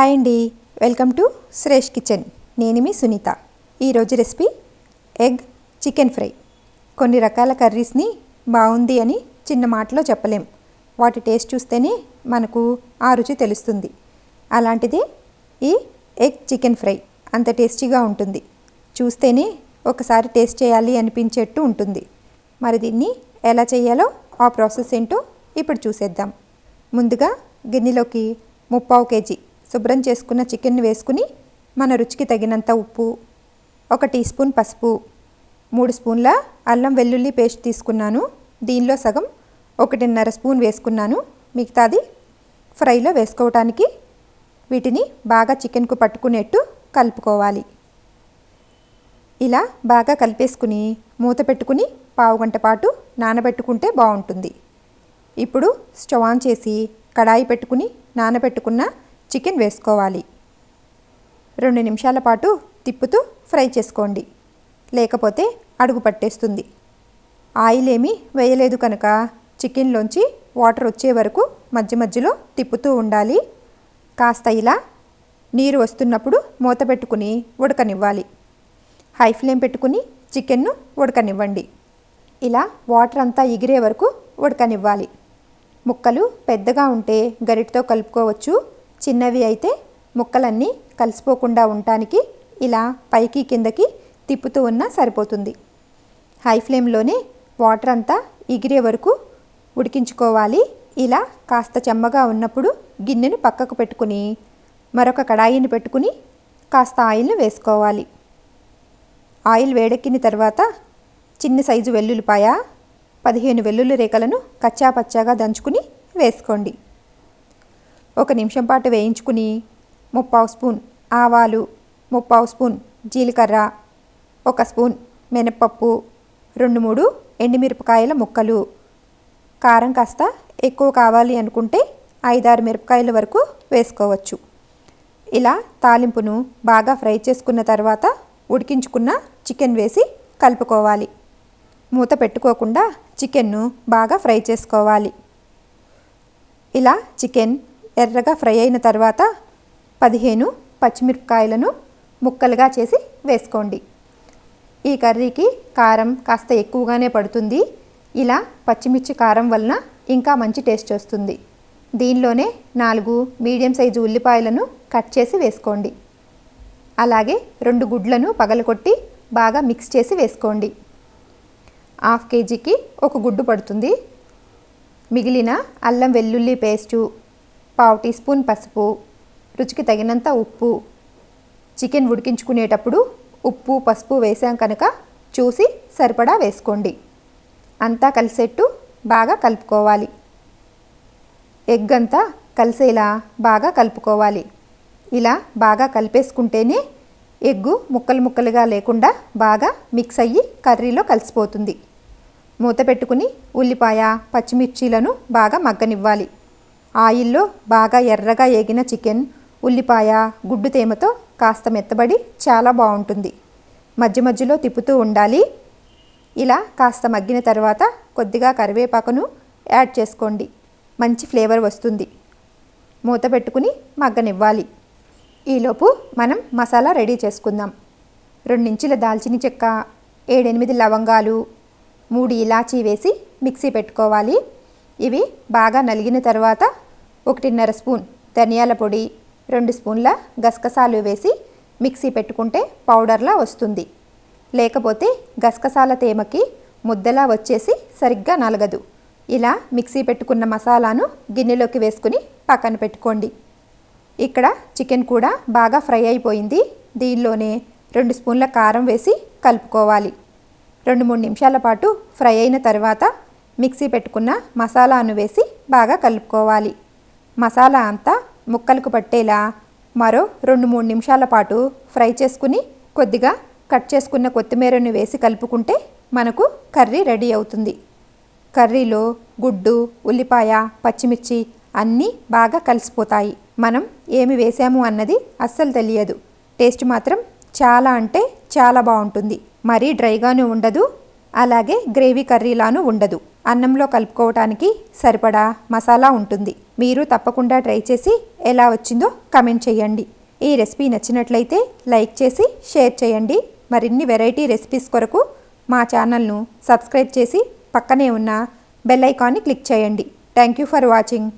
Hi అండి. Welcome to Suresh kitchen. నేను మీ సునీత. ఈరోజు రెసిపీ ఎగ్ చికెన్ ఫ్రై. కొన్ని రకాల కర్రీస్ని బాగుంది అని చిన్న మాటలో చెప్పలేం. వాటి టేస్ట్ చూస్తేనే మనకు ఆ రుచి తెలుస్తుంది. అలాంటిదే ఈ ఎగ్ చికెన్ ఫ్రై అంత టేస్టీగా ఉంటుంది. చూస్తేనే ఒకసారి టేస్ట్ చేయాలి అనిపించేట్టు ఉంటుంది. మరి దీన్ని ఎలా చేయాలో ఆ ప్రాసెస్ ఏంటో ఇప్పుడు చూసేద్దాం. ముందుగా గిన్నెలోకి ముప్పావు కేజీ శుభ్రం చేసుకున్న చికెన్ వేసుకుని మన రుచికి తగినంత ఉప్పు ఒక టీ స్పూన్ పసుపు మూడు స్పూన్ల అల్లం వెల్లుల్లి పేస్ట్ తీసుకున్నాను. దీనిలో సగం ఒకటిన్నర స్పూన్ వేసుకున్నాను. మిగతాది ఫ్రైలో వేసుకోవటానికి వీటిని బాగా చికెన్కు పట్టుకునేట్టు కలుపుకోవాలి. ఇలా బాగా కలిపేసుకుని మూత పెట్టుకుని పావు గంట పాటు నానబెట్టుకుంటే బాగుంటుంది. ఇప్పుడు స్టవ్ ఆన్ చేసి కడాయి పెట్టుకుని నానబెట్టుకున్న చికెన్ వేసుకోవాలి. రెండు నిమిషాల పాటు తిప్పుతూ ఫ్రై చేసుకోండి. లేకపోతే అడుగు పట్టేస్తుంది. ఆయిల్ ఏమీ వేయలేదు కనుక చికెన్లోంచి వాటర్ వచ్చే వరకు మధ్య మధ్యలో తిప్పుతూ ఉండాలి. కాస్త ఇలా నీరు వస్తున్నప్పుడు మూత పెట్టుకుని ఉడకనివ్వాలి. హై ఫ్లేమ్ పెట్టుకుని చికెన్ను ఉడకనివ్వండి. ఇలా వాటర్ అంతా ఎగిరే వరకు ఉడకనివ్వాలి. ముక్కలు పెద్దగా ఉంటే గరిటతో కలుపుకోవచ్చు. చిన్నవి అయితే ముక్కలన్నీ కలిసిపోకుండా ఉండటానికి ఇలా పైకి కిందకి తిప్పుతూ ఉన్నా సరిపోతుంది. హై ఫ్లేమ్లోనే వాటర్ అంతా ఎగిరే వరకు ఉడికించుకోవాలి. ఇలా కాస్త చెమ్మగా ఉన్నప్పుడు గిన్నెను పక్కకు పెట్టుకుని మరొక కడాయిని పెట్టుకుని కాస్త ఆయిల్ని వేసుకోవాలి. ఆయిల్ వేడెక్కిన తర్వాత చిన్న సైజు వెల్లుల్లిపాయ పదిహేను వెల్లుల్లి రేఖలను కచ్చా పచ్చాగా దంచుకుని వేసుకోండి. ఒక నిమిషం పాటు వేయించుకుని ముప్పావు స్పూన్ ఆవాలు ముప్పావు స్పూన్ జీలకర్ర ఒక స్పూన్ మినప్పప్పు రెండు మూడు ఎండుమిరపకాయల ముక్కలు. కారం కాస్త ఎక్కువ కావాలి అనుకుంటే ఐదారు మిరపకాయల వరకు వేసుకోవచ్చు. ఇలా తాలింపును బాగా ఫ్రై చేసుకున్న తర్వాత ఉడికించుకున్న చికెన్ వేసి కలుపుకోవాలి. మూత పెట్టుకోకుండా చికెన్ను బాగా ఫ్రై చేసుకోవాలి. ఇలా చికెన్ ఎర్రగా ఫ్రై అయిన తర్వాత పదిహేను పచ్చిమిరపకాయలను ముక్కలుగా చేసి వేసుకోండి. ఈ కర్రీకి కారం కాస్త ఎక్కువగానే పడుతుంది. ఇలా పచ్చిమిర్చి కారం వలన ఇంకా మంచి టేస్ట్ వస్తుంది. దీనిలోనే నాలుగు మీడియం సైజు ఉల్లిపాయలను కట్ చేసి వేసుకోండి. అలాగే రెండు గుడ్లను పగలకొట్టి బాగా మిక్స్ చేసి వేసుకోండి. హాఫ్ కేజీకి ఒక గుడ్డు పడుతుంది. మిగిలిన అల్లం వెల్లుల్లి పేస్టు పావు టీ స్పూన్ పసుపు రుచికి తగినంత ఉప్పు. చికెన్ ఉడికించుకునేటప్పుడు ఉప్పు పసుపు వేసాం కనుక చూసి సరిపడా వేసుకోండి. అంతా కలిసేట్టు బాగా కలుపుకోవాలి. ఎగ్ అంతా కలిసేలా బాగా కలుపుకోవాలి. ఇలా బాగా కలిపేసుకుంటేనే ఎగ్గు ముక్కలు ముక్కలుగా లేకుండా బాగా మిక్స్ అయ్యి కర్రీలో కలిసిపోతుంది. మూత పెట్టుకుని ఉల్లిపాయ పచ్చిమిర్చీలను బాగా మగ్గనివ్వాలి. ఆయిల్లో బాగా ఎర్రగా ఏగిన చికెన్ ఉల్లిపాయ గుడ్డు తేమతో కాస్త మెత్తబడి చాలా బాగుంటుంది. మధ్య మధ్యలో తిప్పుతూ ఉండాలి. ఇలా కాస్త మగ్గిన తర్వాత కొద్దిగా కరివేపాకును యాడ్ చేసుకోండి. మంచి ఫ్లేవర్ వస్తుంది. మూత పెట్టుకుని మగ్గనివ్వాలి. ఈలోపు మనం మసాలా రెడీ చేసుకుందాం. రెండించుల దాల్చిన చెక్క ఏడెనిమిది లవంగాలు మూడు ఇలాచీ వేసి మిక్సీ పెట్టుకోవాలి. ఇవి బాగా నలిగిన తర్వాత ఒకటిన్నర స్పూన్ ధనియాల పొడి రెండు స్పూన్ల గసగసాలు వేసి మిక్సీ పెట్టుకుంటే పౌడర్లా వస్తుంది. లేకపోతే గసగసాల తేమకి ముద్దలా వచ్చేసి సరిగ్గా నలగదు. ఇలా మిక్సీ పెట్టుకున్న మసాలాను గిన్నెలోకి వేసుకుని పక్కన పెట్టుకోండి. ఇక్కడ చికెన్ కూడా బాగా ఫ్రై అయిపోయింది. దీనిలోనే రెండు స్పూన్ల కారం వేసి కలుపుకోవాలి. రెండు మూడు నిమిషాల పాటు ఫ్రై అయిన తర్వాత మిక్సీ పెట్టుకున్న మసాలాను వేసి బాగా కలుపుకోవాలి. మసాలా అంతా ముక్కలకు పట్టేలా మరో రెండు మూడు నిమిషాల పాటు ఫ్రై చేసుకుని కొద్దిగా కట్ చేసుకున్న కొత్తిమీరను వేసి కలుపుకుంటే మనకు కర్రీ రెడీ అవుతుంది. కర్రీలో గుడ్డు ఉల్లిపాయ పచ్చిమిర్చి అన్నీ బాగా కలిసిపోతాయి. మనం ఏమి వేసాము అన్నది అస్సలు తెలియదు. టేస్ట్ మాత్రం చాలా అంటే చాలా బాగుంటుంది. మరీ డ్రైగాను ఉండదు. అలాగే గ్రేవీ కర్రీలాను ఉండదు. అన్నంలో కలుపుకోవటానికి సరిపడా మసాలా ఉంటుంది. మీరు తప్పకుండా ట్రై చేసి ఎలా వచ్చిందో కమెంట్ చేయండి. ఈ రెసిపీ నచ్చినట్లయితే లైక్ చేసి షేర్ చేయండి. మరిన్ని వెరైటీ రెసిపీస్ కొరకు మా ఛానల్ను సబ్స్క్రైబ్ చేసి పక్కనే ఉన్న బెల్ ఐకాన్ని క్లిక్ చేయండి. Thank you for watching.